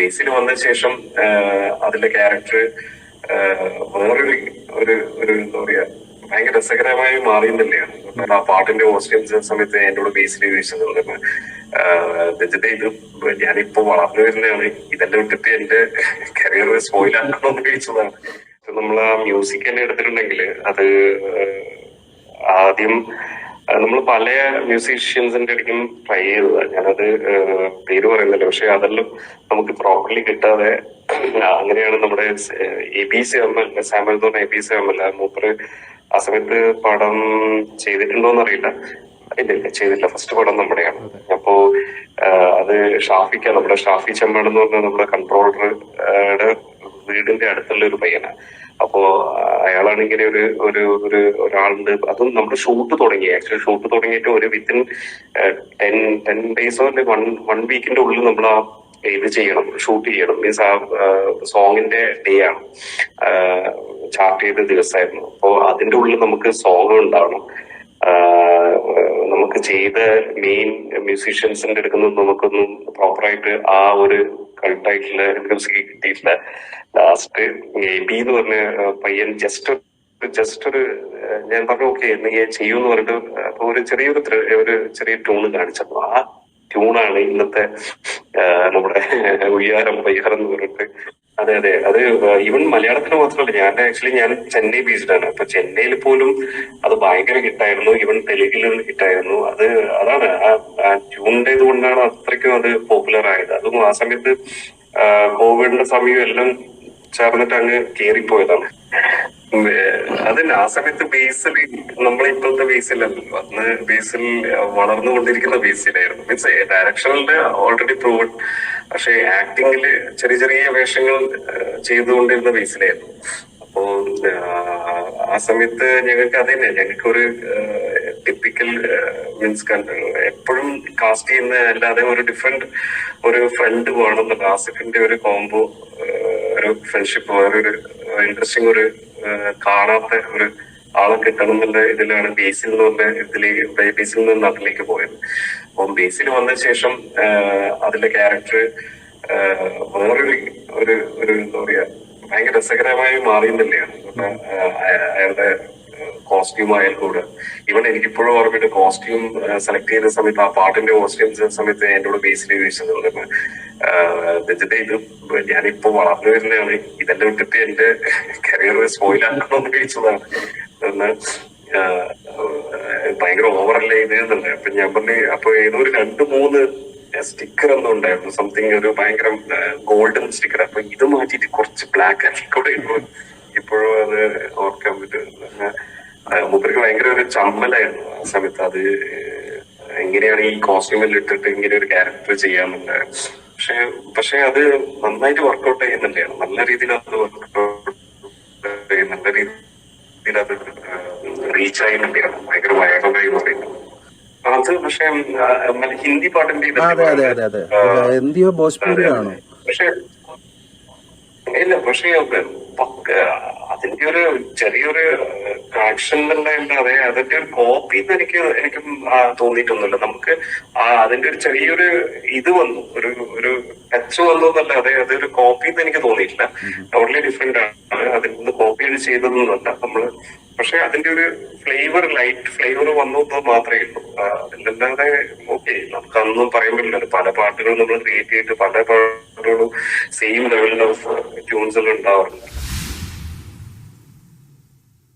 ബേസിൽ വന്ന ശേഷം അതിന്റെ ക്യാരക്ടർ വേറൊരു ഒരു ഒരു എന്താ പറയാ ഭയങ്കര രസകരമായി മാറിയെന്നില്ലാണ് കാരണം ആ പാട്ടിന്റെ കോസ്റ്റ്യൂംസ് സമയത്ത് കൂടെ ബേസിൽ ചോദിച്ചത് രജിത ഇത് ഞാനിപ്പോ വളർന്നു വരുന്നതാണ്. ഇതെല്ലാം വിട്ടിട്ട് എന്റെ കരിയർ സ്പോയിൽ ആക്കണമെന്ന് ചോദിച്ചതാണ് നമ്മൾ ആ മ്യൂസിക് തന്നെ എടുത്തിട്ടുണ്ടെങ്കിൽ അത് ആദ്യം നമ്മൾ പല മ്യൂസീഷ്യൻസിന്റെ ഇടയ്ക്കും ട്രൈ ചെയ്തത്. ഞാനത് പേര് പറയുന്നില്ല. പക്ഷെ അതെല്ലാം നമുക്ക് പ്രോപ്പർലി കിട്ടാതെ അങ്ങനെയാണ് നമ്മുടെ A B C M L Samuel എന്ന് പറഞ്ഞ A B C M L മൂപ്പര് ആ സമയത്ത് പടം ചെയ്തിട്ടുണ്ടോന്ന് അറിയില്ല ഇല്ല ഇല്ല ചെയ്തില്ല. ഫസ്റ്റ് പടം നമ്മുടെയാണ്. അപ്പോ അത് ഷാഫിക്ക. നമ്മുടെ ഷാഫി ചെമ്മൺ എന്ന് പറഞ്ഞ നമ്മുടെ കൺട്രോളറുടെ വീടിന്റെ അടുത്തുള്ള ഒരു പയ്യനാണ് അപ്പോ അയാളാണ് ഇങ്ങനെ ഒരു ഒരു ഒരു ഒരാളുണ്ട്. അതും നമ്മൾ ഷൂട്ട് തുടങ്ങി. ആക്ച്വലി ഷൂട്ട് തുടങ്ങിയിട്ട് ഒരു വിത്തിൻ ടെൻ ടെൻ ഡേയ്സോ അല്ലെ വൺ വൺ വീക്കിന്റെ ഉള്ളിൽ നമ്മൾ ആ ഇത് ചെയ്യണം ഷൂട്ട് ചെയ്യണം. മീൻസ് ആ സോങ്ങിന്റെ ഡേ ആണ്. ചാർട്ട് ചെയ്ത ദിവസമായിരുന്നു അപ്പോ അതിന്റെ ഉള്ളിൽ നമുക്ക് സോങ് ഉണ്ടാവണം. ചെയ്ത മെയിൻ മ്യൂസീഷ്യൻസിന്റെ അടുക്കുന്ന നമുക്കൊന്നും പ്രോപ്പറായിട്ട് ആ ഒരു കൾട്ടായിട്ടുള്ള മ്യൂസിക് കിട്ടിയിട്ടില്ല. ലാസ്റ്റ് എ ബി എന്ന് പറഞ്ഞ പയ്യൻ ജസ്റ്റ് ജസ്റ്റ് ഒരു ഞാൻ പറഞ്ഞു ഓക്കെ നീ ചെയ്യൂന്ന് പറഞ്ഞിട്ട് അപ്പൊ ഒരു ചെറിയൊരു ഒരു ചെറിയ ട്യൂണ് കാണിച്ചപ്പോ ആ ട്യൂണാണ് ഇന്നത്തെ നമ്മുടെ ഉയ്യാരം പയ്യാരം എന്ന് പറഞ്ഞിട്ട് അതെ അതെ. അത് ഈവൻ മലയാളത്തിന് മാത്രമല്ല ഞാൻ ആക്ച്വലി ഞാൻ ചെന്നൈ ബേസ്ഡ് ആണ്. അപ്പൊ ചെന്നൈയിൽ പോലും അത് ഭയങ്കര ഹിറ്റായിരുന്നു. ഈവൻ തെലുങ്കിലും ഹിറ്റായിരുന്നു. അത് അതാണ്. ആ ട്യൂണിന്റേത് കൊണ്ടാണ് അത്രയ്ക്കും അത് പോപ്പുലർ ആയത്. അതും ആ സമയത്ത് കോവിഡിന്റെ സമയം എല്ലാം ചേർന്നിട്ട് അങ്ങ് കേറിപ്പോയതാണ്. അതന്നെ ആ സമയത്ത് ബേസിൽ ഇപ്പോഴത്തെ ബേസിലല്ലല്ലോ അന്ന് ബേസിൽ വളർന്നുകൊണ്ടിരിക്കുന്ന ബേസിലായിരുന്നു. മീൻസ് ഡയറക്ഷനിൽ ഓൾറെഡി പ്രൂവഡ് പക്ഷെ ആക്ടിങ്ങിൽ ചെറിയ ചെറിയ വേഷങ്ങൾ ചെയ്തുകൊണ്ടിരുന്ന ബേസിലായിരുന്നു. അപ്പോ ആ സമയത്ത് ഞങ്ങൾക്ക് അതന്നെ ഞങ്ങൾക്ക് ഒരു ടിപ്പിക്കൽ മീൻസ് എപ്പോഴും കാസ്റ്റ് ചെയ്യുന്ന അല്ലാതെ ഒരു ഡിഫറെന്റ് ഒരു ഫ്രണ്ട് വേണമെന്നുള്ള ആസിഫിന്റെ ഒരു കോംബോ ഒരു ഫ്രണ്ട്ഷിപ്പ് വേറൊരു ഇൻട്രസ്റ്റിംഗ് ഒരു കാണാത്ത ഒരു ആളെ കിട്ടണം എന്നുള്ള ഇതിലാണ് ബേസിൽ നിന്ന് പറഞ്ഞ ഇതിലേക്ക് ബേസിൽ നിന്ന് അതിലേക്ക് പോയത്. അപ്പം ബേസിൽ വന്ന ശേഷം അതിന്റെ ക്യാരക്ടർ വേറൊരു ഒരു ഒരു എന്താ പറയാ ഭയങ്കര രസകരമായി മാറിയെന്നില്ലാണ് അയാളുടെ കോസ്റ്റ്യൂം ആയാൽ കൂടെ ഇവൻ എനിക്കിപ്പോഴും ഓർമ്മയുണ്ട് കോസ്റ്റ്യൂം സെലക്ട് ചെയ്ത സമയത്ത് ആ പാട്ടിന്റെ കോസ്റ്റ്യൂംസ് സമയത്ത് എന്നോട് ബേസിൽ ചോദിച്ചത് രജിത ഇത് ഞാനിപ്പോ വളർന്നു വരുന്നതാണ്. ഇതെല്ലാം വിട്ടിട്ട് എന്റെ കരിയർ സ്പോയിൽ ചോദിച്ചതാണ്. എന്ന് ഭയങ്കര ഓവറല്ലേ ഇത് എന്നുള്ളത്. അപ്പൊ ഞാൻ പറഞ്ഞു അപ്പൊ ഏതോ ഒരു രണ്ട് മൂന്ന് സ്റ്റിക്കർ ഒന്നും ഉണ്ടായിരുന്നു. സംതിങ് ഒരു ഭയങ്കര ഗോൾഡൻ സ്റ്റിക്കർ അപ്പൊ ഇത് മാറ്റിയിട്ട് കുറച്ച് ബ്ലാക്ക് ആക്കി കൂടെ ഇപ്പോഴും അത് ഓർക്കാൻ പറ്റും. മൂപ്പർക്ക് ഭയങ്കര ഒരു ചമ്മലായിരുന്നു ആ സമയത്ത്. അത് എങ്ങനെയാണ് ഈ കോസ്റ്റ്യൂമിൽ ഇട്ടിട്ട് ഇങ്ങനെ ഒരു ക്യാരക്ടർ ചെയ്യാന്നുള്ള പക്ഷെ പക്ഷെ അത് നന്നായിട്ട് വർക്കൗട്ട് ചെയ്യുന്നുണ്ടായിരുന്നു നല്ല രീതിയിൽ അത് വർക്കൗട്ട് നല്ല രീതിയിൽ അത് റീച്ച് ആയിട്ടുണ്ടായിരുന്നു ഭയങ്കര വൈറലായി പറയുന്നത്. അത് പക്ഷെ ഹിന്ദി പാട്ടിന്റെ പക്ഷെ ഇല്ല പക്ഷേ അതിന്റെ ഒരു ചെറിയൊരു ആക്ഷൻ അതെ അതിന്റെ ഒരു കോപ്പി എന്ന് എനിക്ക് എനിക്കും തോന്നിയിട്ടൊന്നുമില്ല. നമുക്ക് അതിന്റെ ഒരു ചെറിയൊരു ഇത് വന്നു. ഒരു ഒരു ടച്ച് വന്നു എന്നല്ല. അതെ അതൊരു കോപ്പി എന്ന് എനിക്ക് തോന്നിയിട്ടില്ല. ടോട്ടലി ഡിഫറെന്റ് ആണ്. അതിൽ നിന്ന് കോപ്പി ആയിട്ട് ചെയ്തതൊന്നുമല്ല നമ്മൾ പക്ഷെ അതിന്റെ ഒരു ഫ്ലേവർ ലൈറ്റ് ഫ്ലേവർ വന്നു എന്ന് മാത്രമേ ഉള്ളൂ. അതിലല്ലാതെ ഓക്കെ നമുക്ക് അതൊന്നും പറയാൻ പറ്റില്ല. പല പാട്ടുകളും നമ്മൾ ക്രിയേറ്റ് ചെയ്തിട്ട് പല പാട്ടുകളും സെയിം ലെവലിൽ ഓഫ് ട്യൂൺസ് എല്ലാം ഉണ്ടാവാറുണ്ട്.